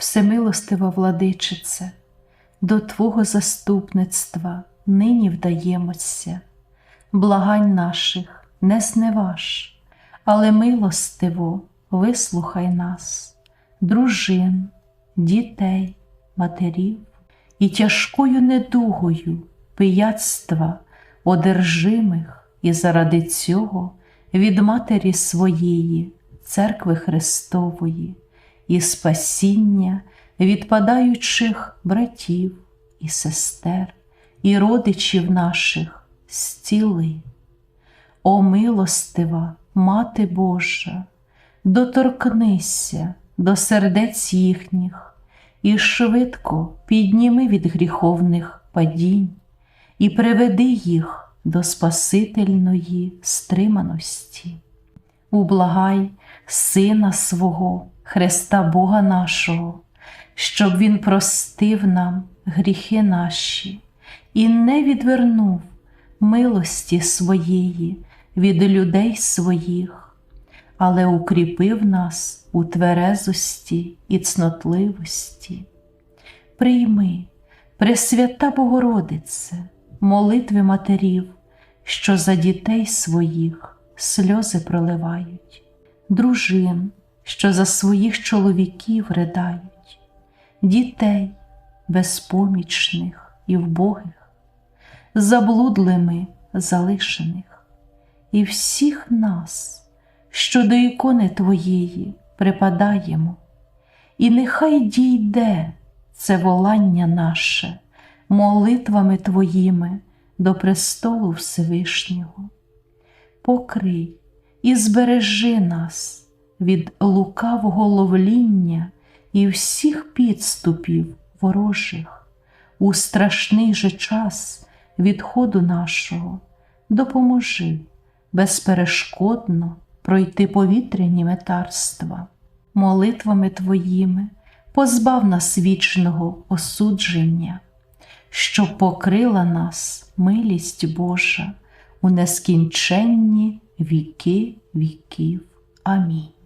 Всемилостива владичице, до Твого заступництва нині вдаємося, благань наших не зневаж, але милостиво вислухай нас, дружин, дітей, матерів. І тяжкою недугою пияцтва одержимих і заради цього від Матері своєї, Церкви Христової, і спасіння відпадаючих братів і сестер, і родичів наших зціли. О милостива, Мати Божа, доторкнися до сердець їхніх і швидко підніми від гріховних падінь і приведи їх до Спасительної стриманості. Ублагай Сина свого, Христа Бога нашого, щоб Він простив нам гріхи наші і не відвернув милості своєї від людей своїх, але укріпив нас у тверезості і цнотливості. Прийми, Пресвята Богородице, молитви матерів, що за дітей своїх сльози проливають, дружин, що за своїх чоловіків ридають, дітей безпомічних і вбогих, заблудлими залишених, і всіх нас, що до ікони Твоєї припадаємо, і нехай дійде це волання наше молитвами Твоїми до престолу Всевишнього. Покрий і збережи нас від лукавого ловління і всіх підступів ворожих, у страшний же час відходу нашого допоможи безперешкодно пройти повітряні метарства, молитвами Твоїми позбав нас вічного осудження, що покрила нас милість Божа у нескінченні віки віків. Амінь.